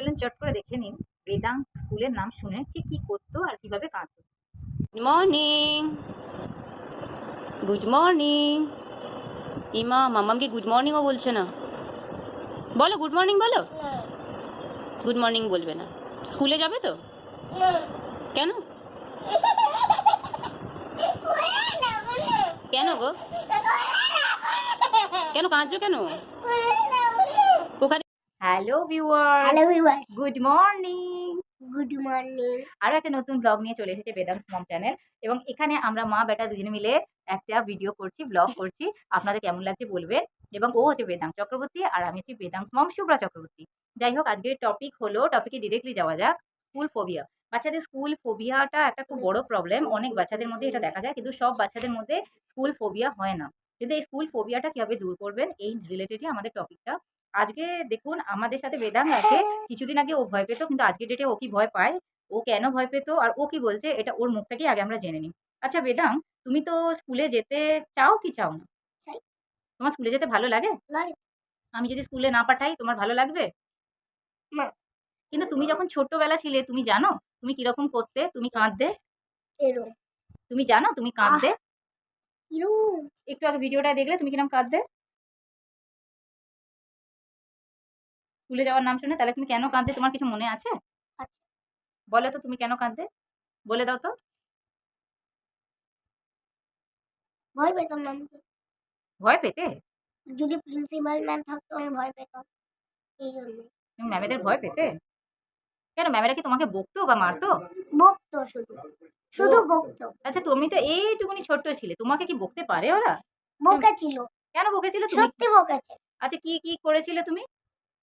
চলুন চট করে দেখে নিন বেদাঙ্ক স্কুলের নাম শুনে ঠিক কী করতো আর কীভাবে কাঁদতো। গুড মর্নিং গুড মর্নিং ইমা মামামকে গুড মর্নিংও বলছে না। বলো গুড মর্নিং বলো। গুড মর্নিং বলবে না। স্কুলে যাবে তো? কেন? কেন গো? কেন কাঁদছো কেন? Hello viewer hello viewer good morning good morning আরও একটা নতুন ব্লগ নিয়ে চলে এসেছে বেদাংস মম চ্যানেল এবং এখানে আমরা মা বেটা দুজনে মিলে একটা ভিডিও করছি ব্লগ করছি। আপনাদের কেমন লাগছে বলবেন? এবং ও হচ্ছে বেদাং চক্রবর্তী আর আমি হচ্ছি বেদাংস মম শুভ্রা চক্রবর্তী। যাই হোক আজকের টপিক হলো টপিকে ডিরেক্টলি যাওয়া যাক স্কুল ফোবিয়া বাচ্চাদের স্কুল ফোবিয়াটা একটা খুব বড় প্রবলেম অনেক বাচ্চাদের মধ্যে এটা দেখা যায় কিন্তু সব বাচ্চাদের মধ্যে স্কুল ফোবিয়া হয় না। কিন্তু এই স্কুল ফোবিয়াটা কীভাবে দূর করবেন এই রিলেটেডই আমাদের টপিকটা আজকে দেখুন আমাদের সাথে বেদাং আছে। কিছুদিন আগে ও ভয় পেতো কিন্তু আজকে ডেটে ও কি ভয় পায়? ও কেন ভয় পেতো? আর ও কি বলছে? এটা ওর মুখ থেকেই আগে আমরা জেনে নিই। আচ্ছা বেদাং তুমি তো স্কুলে যেতে চাও কি চাও না? তোমার স্কুলে যেতে ভালো লাগে? লাগে। আমি যদি স্কুলে না পাঠাই তোমার ভালো লাগবে? কিন্তু তুমি যখন ছোট্টবেলা ছিলে তুমি জানো? তুমি কীরকম করতে? তুমি কাঁদতে? তুমি জানো? তুমি কাঁদতে? একটু আগে ভিডিওটা দেখলে তুমি কীরকম কাঁদতে? স্কুলে যাওয়ার নাম শুনে তাহলে তুমি কেন কাঁদতে তোমার কিছু মনে আছে। বলো তো তুমি কেন কাঁদতে বলে দাও তো। ভয় পেতাম না ভয় পেতে? যদি প্রিন্সিপাল ম্যাম থাকতো আমি ভয় পেতাম। এই জন্য। তুমি ম্যামেদের ভয় পেতে? কেন ম্যামেরা কি তোমাকে বকতো বা মারতো? বকতো শুধু। শুধু বকতো। আচ্ছা তুমি তো এইটুকুনি ছোট্ট ছিলে। তোমাকে কি বকতে পারে ওরা? বকেছিল। কেন বকেছিল তুমি? সত্যি বকেছে। আচ্ছা কি কি করেছিলে তুমি?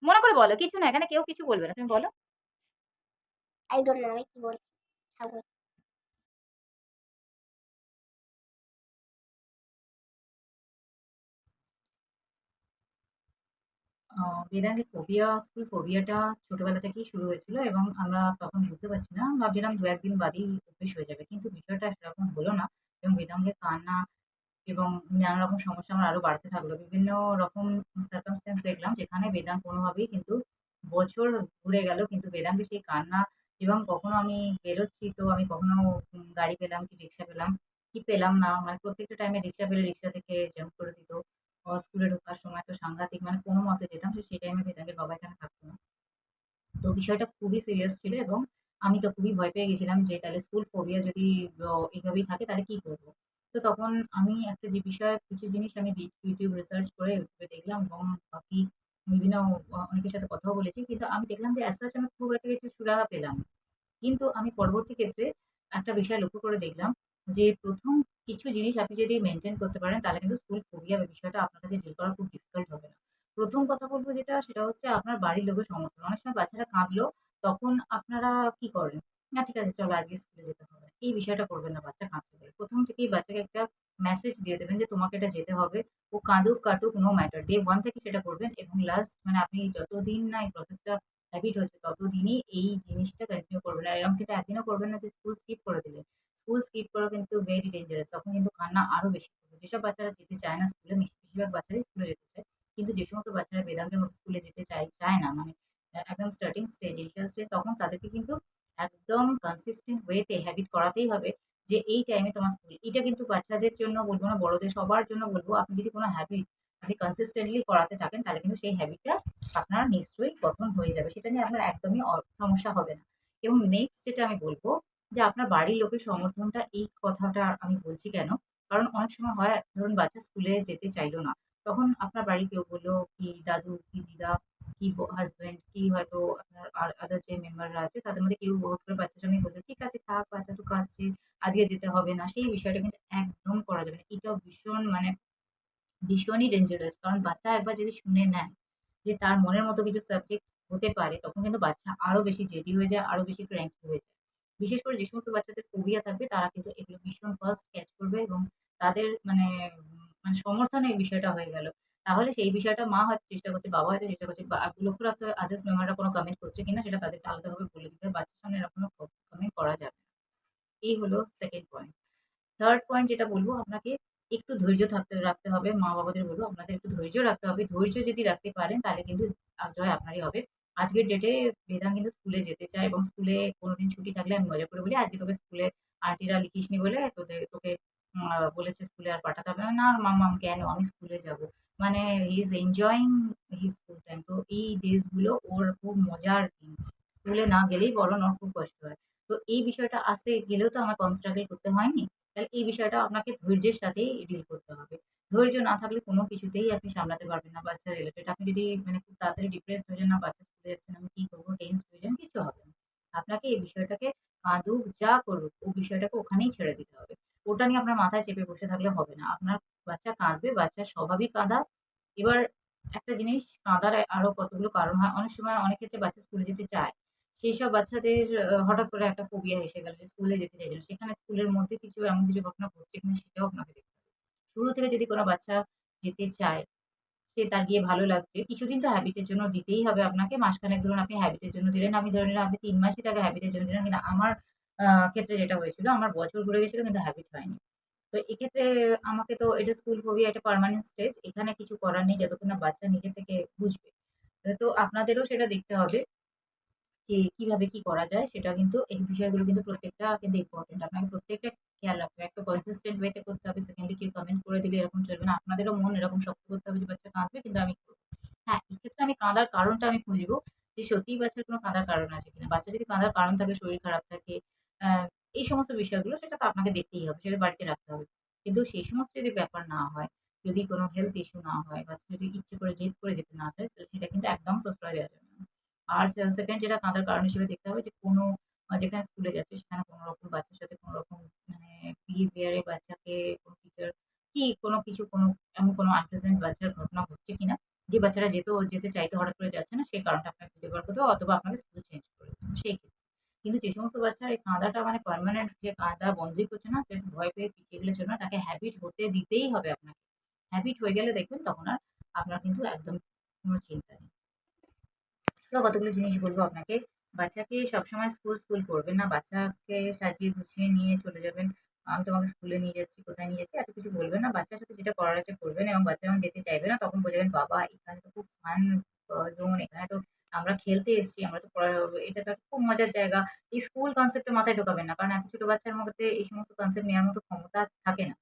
মনে করে বলো কিছু না এখানে কেউ কিছু বলবে না তুমি বলো। আই ডোন্ট নো আমি কি বলছি? ঠাকুর আহ, বেদাঙ্গের ফোবিয়া স্কুল ফোবিয়াটা ছোটবেলা থেকেই শুরু হয়েছিল এবং আমরা তখন বুঝতে পারছি না। ভাবছিলাম দু একদিন বাদেই অভ্যেস হয়ে যাবে কিন্তু বিষয়টা সেরকম হলো না এবং বেদাঙ্গের কান্না এবং নানা রকম সমস্যা আমার আরও বাড়তে থাকল। বিভিন্ন রকম সার্কামস্টেন্স দেখলাম যেখানে বেদাং কোনোভাবেই কিন্তু বছর ঘুরে গেল, কিন্তু বেদাঙ্গের সেই কান্না এবং কখনো আমি বেরোচ্ছি তো আমি কখনো গাড়ি পেলাম কি রিক্সা পেলাম, কি পেলাম না মানে প্রত্যেকটা টাইমে রিক্সা পেলে রিক্সা থেকে জাম্প করে দিত। স্কুলে ঢোকার সময় তো সাংঘাতিক মানে কোনো মতে যেতাম তো সেই টাইমে বেদাঙ্গের বাবা এখানে থাকতো না। তো বিষয়টা খুবই সিরিয়াস ছিল এবং আমি তো খুবই ভয় পেয়ে গেছিলাম যে তাহলে স্কুল ফোবিয়া যদি এইভাবেই থাকে তাহলে কি করব? তো তখন আমি একটা যে বিষয়ে কিছু জিনিস আমি ইউটিউব রিসার্চ করে দেখলাম এবং বাকি বিভিন্ন অনেকের সাথে কথাও বলেছি। কিন্তু আমি দেখলাম যে অ্যাজ আমি খুব একটা কিছু সুরাহা পেলাম কিন্তু আমি পরবর্তী ক্ষেত্রে একটা বিষয় লক্ষ্য করে দেখলাম যে প্রথম কিছু জিনিস আপনি যদি মেনটেন করতে পারেন, তাহলে কিন্তু স্কুল ফোবিয়া বিষয়টা আপনার কাছে ডিল করা খুব ডিফিকাল্ট হবে না। প্রথম কথা বলব যেটা, সেটা হচ্ছে আপনার বাড়ির লোকের সমর্থন। অনেক সময় বাচ্চারা কাঁদলো, তখন আপনারা কি করেন? না, ঠিক আছে, চলো আজকে স্কুলে যেতে হবে। এই বিষয়টা করবেন না, বাচ্চা প্রথম থেকেই বাচ্চাকে একটা মেসেজ দিয়ে দেবেন যে তোমাকে এটা যেতে হবে, ও কাঁদুক, কাটুক নো ম্যাটার ডে ওয়ান থেকে সেটা করবেন এবং লাস্ট মানে আপনি যতদিন না এই প্রসেসটা হ্যাবিট হচ্ছে ততদিনই এই জিনিসটা কন্টিনিউ করবেন। আর এরকম কিন্তু একদিনও করবেন না যে স্কুল স্কিপ করে দিলেন স্কুল স্কিপ করা কিন্তু ভেরি ডেঞ্জারাস তখন কিন্তু কান্না আরও বেশি করবে। যেসব বাচ্চারা যেতে চায় না স্কুলে বেশিরভাগ বাচ্চারাই স্কুলে যেতে চায়। কিন্তু যে সমস্ত বাচ্চারা বেদান্তের মতো স্কুলে যেতে চায় চায় না মানে একদম স্টার্টিং স্টেজ ইনিশিয়াল স্টেজ তখন তাদেরকে কিন্তু একদম কনসিস্টেন্ট ওয়েতে হ্যাবিট করাতেই হবে। যে এই টাইমে তোমার স্কুল এটা কিন্তু বাচ্চাদের জন্য বলব না, বড়দের সবার জন্য বলব, আপনি যদি কোনো হ্যাবিট আপনি কনসিস্টেন্টলি করাতে থাকেন, তাহলে কিন্তু সেই হ্যাবিটটা আপনার নিশ্চয়ই গঠন হয়ে যাবে। সেটা নিয়ে আপনার একদমই সমস্যা হবে না। এবং নেক্সট যেটা আমি বলব, যে আপনার বাড়ির লোকের সমর্থনটা, এই কথাটা আমি বলছি কেন? কারণ অনেক সময় হয়, ধরুন বাচ্চা স্কুলে যেতে চাইলো না, তখন আপনার বাড়ির কেউ বলল, কি দাদু, কি দিদা, কি হাজবেন্ড কি হয়তো আপনার আদার যে মেম্বাররা আছে, তাদের মধ্যে কেউ হুট করে বাচ্চার সামনে বলল, ঠিক আছে, থাক, বাচ্চা তো কাঁদছে। আজকে যেতে হবে না, সেই বিষয়টা কিন্তু একদম করা যাবে না। এটাও ভীষণ মানে ভীষণই ডেঞ্জারাস কারণ বাচ্চা একবার যদি শুনে নেয় যে তার মনের মতো কিছু সাবজেক্ট হতে পারে, তখন কিন্তু বাচ্চা আরও বেশি জেদি হয়ে যায় আরও বেশি ক্র্যাঙ্কি হয়ে যায়। বিশেষ করে যে সমস্ত বাচ্চাদের ফোবিয়া থাকবে, তারা কিন্তু এগুলো ভীষণ ফার্স্ট ক্যাচ করবে এবং তাদের মানে মানে সমর্থনে এই বিষয়টা হয়ে গেল। তাহলে সেই বিষয়টা মা হয়তো চেষ্টা করছে, বাবা হয়তো চেষ্টা করছে, বা লক্ষ্য রাখতে হবে আদার্স মেম্বাররা কোনো কমেন্ট করছে কিনা, সেটা তাদেরকে আলাদাভাবে বলে দিতে হবে। বাচ্চার সামনে এরকম কমেন্ট করা যাবে এই হলো সেকেন্ড পয়েন্ট থার্ড পয়েন্ট যেটা বলব আপনাকে একটু ধৈর্য থাকতে রাখতে হবে মা বাবাদের বলব আপনাদের একটু ধৈর্য রাখতে হবে ধৈর্য যদি রাখতে পারেন তাহলে কিন্তু জয় আপনারই হবে আজকের ডেটে বেদাং কিন্তু স্কুলে যেতে চায় এবং স্কুলে কোনোদিন ছুটি থাকলে আমি মজা করে বলি, "আজকে তোকে স্কুলে আন্টিরা লিখিসনি বলে তোদের তোকে বলেছে স্কুলে আর পাঠাতে হবে না।" "না মাম্মাম কেন? আমি স্কুলে যাব।" মানে he is enjoying his school time. তো এই ডেজগুলো ওর খুব মজার দিন। স্কুলে না গেলেই বরং ওর খুব কষ্ট হয়। তো এই বিষয়টা আসতে গেলেও তো আমার কম স্ট্রাগল করতে হয়নি। তাহলে এই বিষয়টা আপনাকে ধৈর্যের সাথেই ডিল করতে হবে। ধৈর্য না থাকলে কোনো কিছুতেই আপনি সামলাতে পারবেন না বাচ্চা রিলেটেড। আপনি যদি মানে খুব তাড়াতাড়ি ডিপ্রেসড হয়ে যান, না বাচ্চা স্কুলে যাচ্ছে না, আমি কি করব? টেনসড হয়ে যান, কিচ্ছু হবে না। আপনাকে এই বিষয়টাকে কাঁদুক, যা করুক, ও বিষয়টাকে ওখানেই ছেড়ে দিতে হবে। ওটা নিয়ে আপনার মাথায় চেপে বসে থাকলে হবে না। আপনার বাচ্চা কাঁদবে, বাচ্চার স্বভাবই কাঁদা। এবার একটা জিনিস কাঁদার আরও কতগুলো কারণ হয়। অনেক সময় অনেক ক্ষেত্রে বাচ্চা স্কুলে যেতে চায়। সেইসব বাচ্চাদের হঠাৎ করে একটা ফোবিয়া এসে গেল যে স্কুলে যেতে চাইছে না। সেখানে স্কুলের মধ্যে কিছু এমন কিছু ঘটনা ঘটছে কিনা সেটাও আপনাকে দেখতে হবে। শুরু থেকে যদি কোনো বাচ্চা যেতে চায়, সে তার গিয়ে ভালো লাগছে, কিছুদিন তো হ্যাবিটের জন্য দিতেই হবে আপনাকে। মাসখানেক ধরুন আপনি হ্যাবিটের জন্য দিলেন। আমি ধরে নিলাম আপনি ৩ মাসই তাকে হ্যাবিটের জন্য দিলেন। কিন্তু আমার ক্ষেত্রে যেটা হয়েছিল, আমার বছর ঘুরে গেছিল কিন্তু হ্যাবিট হয়নি। তো এক্ষেত্রে আমাকে তো এটা স্কুল ফোবিয়া একটা পার্মানেন্ট স্টেজ। এখানে কিছু করার নেই যতক্ষণ না বাচ্চা নিজে থেকে বুঝবে। তো আপনাদেরও সেটা দেখতে হবে যে কীভাবে কি করা যায় সেটা কিন্তু এই বিষয়গুলো কিন্তু প্রত্যেকটা কিন্তু ইম্পোর্টেন্ট। আপনাকে প্রত্যেকটা খেয়াল রাখতে হবে। একটা কনসিস্টেন্ট ওয়ে তে করতে হবে। সেকেন্ডে কেউ কমেন্ট করে দিলে এরকম চলবে না। আপনাদেরও মন এরকম শক্ত করতে হবে যে বাচ্চা কাঁদবে কিন্তু আমি। হ্যাঁ, এক্ষেত্রে আমি কাঁদার কারণটা আমি খুঁজবো যে সত্যিই বাচ্চার কোনো কাঁদার কারণ আছে কিনা। বাচ্চা যদি কাঁদার কারণ থাকে, শরীর খারাপ থাকে, এই সমস্ত বিষয়গুলো সেটা তো আপনাকে দেখতেই হবে। সেটা বাড়িতে রাখতে হবে। কিন্তু সেই সমস্ত যদি ব্যাপার না হয়, যদি কোনো হেলথ ইস্যু না হয়, বাচ্চা যদি ইচ্ছে করে জেদ করে যেতে না চায়, তাহলে সেটা কিন্তু একদম প্রশ্রয় দেওয়া যাবে। আর সেকেন্ড যেটা কাঁদার কারণ হিসেবে দেখতে হবে যে কোনো যেখানে স্কুলে যাচ্ছে সেখানে কোনো রকম বাচ্চার সাথে কোনো রকম মানে বিহেভিয়ার বাচ্চাকে কোনো টিচার কি কোনো কিছু কোনো এমন কোনো আনপ্লেজেন্ট বাচ্চার ঘটনা ঘটছে কিনা, যে বাচ্চারা যেতেও যেতে চাইতো হঠাৎ করে যাচ্ছে না, সেই কারণটা আপনাকে খুঁজে বার করতে হবে অথবা আপনাকে স্কুল চেঞ্জ করে সেই ক্ষেত্রে। কিন্তু যে সমস্ত বাচ্চার এই কাঁদাটা মানে পার্মানেন্ট যে কাঁদা বন্ধই করছে না, সে ভয় পেয়ে পিছিয়ে গেলে চলবে না। তাকে হ্যাবিট হতে দিতেই হবে আপনাকে। হ্যাবিট হয়ে গেলে দেখবেন তখন আর আপনার কিন্তু একদম কোনো চিন্তা নেই। আরও কতগুলো জিনিস বলব আপনাকে। বাচ্চাকে সবসময় স্কুল, স্কুল করবেন না। বাচ্চাকে সাজিয়ে গুছিয়ে নিয়ে চলে যাবেন। আমি তোমাকে স্কুলে নিয়ে যাচ্ছি, কোথায় নিয়ে যাচ্ছি এত কিছু বলবেন না। বাচ্চার সাথে যেটা করার আছে করবেন এবং বাচ্চা যখন যেতে চাইবে না তখন বোঝাবেন, "বাবা এখানে তো খুব ফান জোন এখানে তো আমরা খেলতে এসেছি, আমরা তো এটা তো খুব মজার জায়গা।" এই স্কুল কনসেপ্ট মাথায় ঢোকাবেন না। কারণ এত ছোট বাচ্চার মধ্যে এই সমস্ত কনসেপ্ট নেওয়ার মতো ক্ষমতা থাকে না।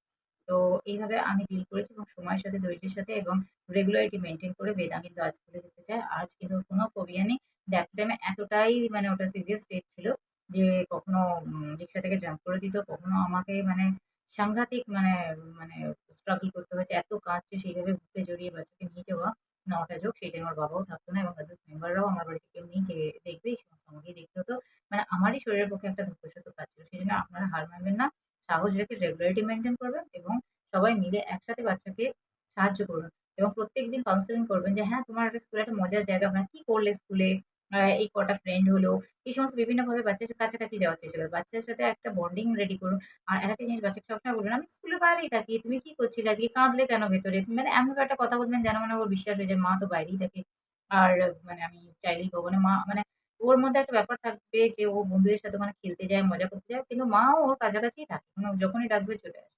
তো এইভাবে আমি ডিল করেছি এবং সময়ের সাথে ধৈর্যের সাথে এবং রেগুলারিটি মেনটেন করে বেদা কিন্তু আজ স্কুলে যেতে চায়। আজ কিন্তু কোনো ফোবিয়া নেই। একটা টাইমে এতটাই মানে ওটা সিরিয়াস স্টেজ ছিল যে কখনো রিক্সা থেকে জাম্প করে দিত, কখনো আমাকে মানে সাংঘাতিক মানে মানে স্ট্রাগল করতে হয়েছে। এত কাঁদছে সেইভাবে বুকে জড়িয়ে বাচ্চাকে নিয়ে যাওয়া নটা যোগ সেই আমার বাবাও থাকতো না এবং আদার্স মেম্বাররাও আমার বাড়িতে কেউ নেই যে দেখবে এই সমস্ত আমাকেই দেখতে হতো। মানে আমারই শরীরের পক্ষে একটা ধৈর্যশত কাজ ছিল। সেই জন্য আপনারা হার মানবেন না। সাহস রেখে রেগুলারিটি মেইনটেইন করবেন এবং সবাই মিলে একসাথে বাচ্চাকে সাহায্য করুন এবং প্রত্যেকদিন কাউন্সেলিং করবেন যে, "হ্যাঁ, তোমার একটা স্কুলে একটা মজার জায়গা। মানে কি করলে স্কুলে? এই কটা ফ্রেন্ড হলো।" এই সমস্ত বিভিন্নভাবে বাচ্চার কাছাকাছি যাওয়ার চেষ্টা করবেন। বাচ্চার সাথে একটা বন্ডিং রেডি করুন। আর একটা জিনিস বাচ্চাকে সবসময় বলবেন, "আমি স্কুলে বাইরেই থাকি। তুমি কি করছিলে আজকে? কাঁদলে কেন ভেতরে?" মানে এমনভাবে একটা কথা বলবেন যেন মানে ওর বিশ্বাস হয়ে যায়, মা তো বাইরেই থাকে। আর মানে আমি চাইলেই পাবো না। মা মানে ওর মধ্যে একটা ব্যাপার থাকবে যে ও বন্ধুদের সাথে ওখানে খেলতে যায়, মজা করতে যায়। কিন্তু মাও ওর কাছাকাছিই থাকে। মানে যখনই ডাকবে চলে আসবে।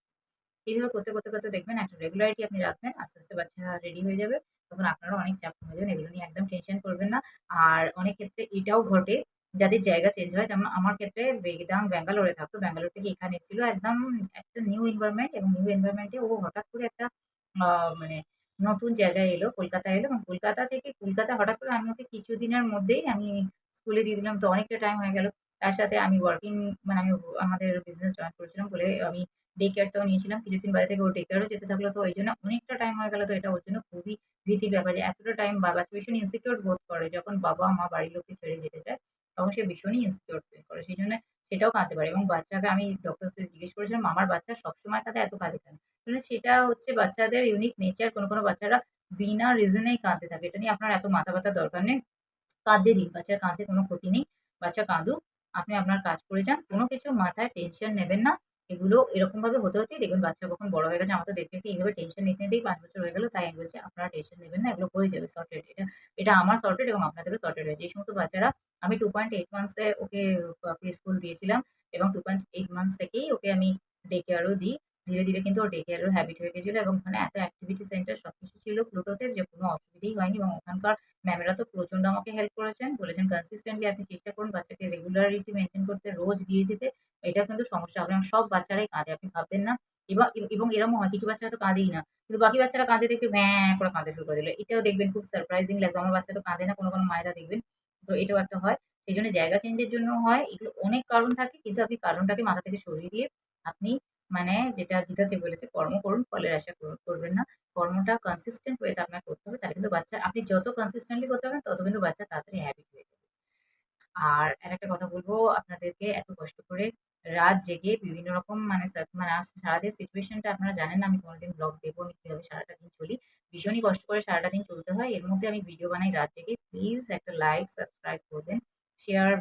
এইভাবে করতে, করতে, করতে দেখবেন একটা রেগুলারিটি আপনি রাখবেন। আস্তে, আস্তে বাচ্চা রেডি হয়ে যাবে। তখন আপনারও অনেক চাপ কমে যাবেন এগুলো নিয়ে একদম টেনশন করবেন না। আর অনেক ক্ষেত্রে এটাও ঘটে যাদের জায়গা চেঞ্জ হয়। যেমন আমার ক্ষেত্রে বেদাং ব্যাঙ্গালোরে থাকতো। ব্যাঙ্গালোর থেকে এখানে এসেছিল। একদম একটা নিউ এনভায়রনমেন্ট এবং নিউ এনভায়রনমেন্ট ও হঠাৎ করে একটা মানে নতুন জায়গায় এলো, কলকাতায় এলো এবং কলকাতা থেকে কলকাতা হঠাৎ করে আমি ওকে কিছুদিনের মধ্যেই আমি স্কুলে দিয়ে দিলাম। তো অনেকটা টাইম হয়ে গেল। তার সাথে আমি ওয়ার্কিং মানে আমি আমাদের বিজনেস জয়েন করেছিলাম বলে আমি ডে কেয়ার টাও নিয়েছিলাম। কিছুদিন বাইরে থেকে ও ডে কেয়ার ও যেতে থাকল। তো ওই জন্য অনেকটা টাইম হয়ে গেল। তো এটা ওর জন্য খুবই ভীতির ব্যাপার যে এতটা টাইম বা বাচ্চা ভীষণ ইনসিকিউর বোধ করে। যখন বাবা-মা বাড়ির লোককে ছেড়ে যেতে চায়, তখন সে ভীষণই ইনসিকিউর ফিল করে। সেই জন্য সেটাও কাঁদতে পারে এবং বাচ্চাকে আমি ডক্টরস দের জিজ্ঞেস করেছিলাম, "আমার বাচ্চা সবসময় কাঁদে, এত কাঁদে কেন?" আসলে সেটা হচ্ছে বাচ্চাদের ইউনিক নেচার। কোনো, কোনো বাচ্চারা বিনা রিজনেই কাঁদতে থাকে। এটা নিয়ে আপনার এত মাথা ব্যাথার দরকার নেই। কাঁদতে দিন। বাচ্চার কাঁদতে কোনো ক্ষতি নেই। বাচ্চা কাঁদুক। আপনি আপনার কাজ করে যান। কোনো কিছু মাথায় টেনশন নেবেন না। এগুলো এরকমভাবে হতে, হতেই দেখবেন বাচ্চা কখন বড় হয়ে গেছে। আমাদের দেখতে, দেখতে এইভাবে টেনশন নিতে, নিতেই পাঁচ বছর হয়ে গেল। তাই আমি বলছি আপনারা টেনশন নেবেন না। এগুলো হয়ে যাবে সর্টেড। এটা এটা আমার সর্টেড এবং আপনাদেরও সর্টেড হয়েছে। এই সমস্ত বাচ্চারা আমি 2.8 মান্থস এ ওকে প্রি স্কুল দিয়েছিলাম এবং 2.8 মান্থস থেকেই ওকে আমি ডে কেয়ার ও দিই। ধীরে, ধীরে কিন্তু ওর ডে হ্যাবিট হয়ে গেছিল এবং ওখানে এত অ্যাক্টিভিটি সেন্টার সব কিছু ছিল প্লুটোতে যে কোনো অসুবিধেই হয়নি এবং ওখানকার ম্যামেরা তো প্রচণ্ড আমাকে হেল্প করেছেন। বলেছেন কনসিস্টেন্টলি আপনি চেষ্টা করুন বাচ্চাকে রেগুলারিটি মেনটেন করতে, রোজ দিয়ে যেতে। এটা কিন্তু সমস্যা হবে না। সব বাচ্চারাই কাঁদে আপনি ভাববেন না। এবা এবং এরকমও হয় কিছু বাচ্চা হয়তো কাঁদেই না। কিন্তু বাকি বাচ্চারা কাঁদে দেখে ভ্যাঁ করে কাঁদে শুরু করে দিল। এটাও দেখবেন খুব সারপ্রাইজিং লাগবে। আমার বাচ্চা তো কাঁদে না কোনো, কোনো মায়েরা দেখবেন। তো এটাও একটা হয়। সেই জন্য জায়গা চেঞ্জের জন্য হয়। এগুলো অনেক কারণ থাকে কিন্তু আপনি কারণটাকে মাথা থেকে সরিয়ে দিয়ে আপনি মানে যেটা গীতাতে বলেছে কর্ম করুন, ফলের আশা কর করবেন না। কর্মটা কনসিস্টেন্ট ওয়েতে আপনাকে করতে হবে। তাহলে কিন্তু বাচ্চা আপনি যত কনসিস্টেন্টলি করতে পারবেন তত কিন্তু বাচ্চা তাড়াতাড়ি হ্যাবিট হয়ে যাবে। আর আর একটা কথা বলব আপনাদেরকে এত কষ্ট করে রাত জেগে বিভিন্ন রকম মানে মানে সারাদিন সিচুয়েশনটা আপনারা জানেন না আমি কোনোদিন ব্লগ দেবো, আমি কীভাবে সারাটা দিন চলি। ভীষণই কষ্ট করে সারাটা দিন চলতে হয়। এর মধ্যে আমি ভিডিও বানাই রাত জেগে। প্লিজ একটা লাইক, সাবস্ক্রাইব করবেন। শেয়ার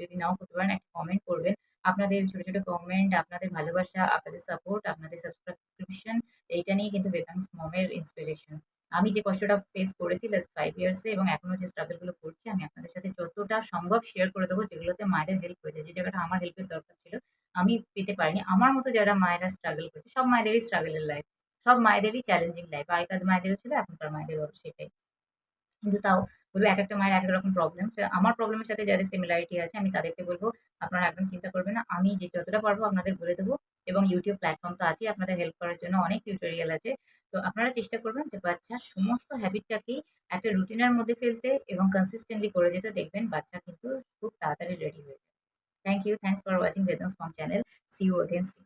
যদি নাও করতে পারেন একটা কমেন্ট করবেন। আপনাদের ছোট, ছোট কমেন্ট, আপনাদের ভালোবাসা, আপনাদের সাপোর্ট, আপনাদের সাবস্ক্রিপশন এইটা নিয়ে কিন্তু বেদাংস মমের ইন্সপিরেশন। আমি যে কষ্টটা ফেস করেছি লাস্ট 5 ইয়ার্স এবং এখনও যে স্ট্রাগলগুলো করছি আমি আপনাদের সাথে যতটা সম্ভব শেয়ার করে দেবো যেগুলোতে মায়েদের হেল্প হয়েছে। যে জায়গাটা আমার হেল্পের দরকার ছিল আমি পেতে পারিনি। আমার মতো যারা মায়েরা স্ট্রাগল করছে সব মায়েদেরই স্ট্রাগল এর লাইফ। সব মায়েদেরই চ্যালেঞ্জিং লাইফ। আগেকার মায়েদেরও ছিল এখনকার মায়েদেরও সেটাই। কিন্তু তাও বলব এক একটা মায়ের এক রকম প্রবলেম। আমার প্রবলেমের সাথে যাদের সিমিলারিটি আছে, আমি তাদেরকে বলব, আপনারা একদম চিন্তা করবেন না। আমি যে যতটা পারব আপনাদের বলে দেবো এবং ইউটিউব প্ল্যাটফর্ম তো আছেই, আপনাদের হেল্প করার জন্য অনেক টিউটোরিয়াল আছে। তো আপনারা চেষ্টা করবেন যে বাচ্চার সমস্ত হ্যাবিটটাকেই একটা রুটিনের মধ্যে ফেলতে এবং কনসিস্টেন্টলি করে যেতে দেখবেন, বাচ্চা কিন্তু খুব তাড়াতাড়ি রেডি হয়ে যাবে। Thank you. Thanks for watching Vedang's mom channel. See you again soon.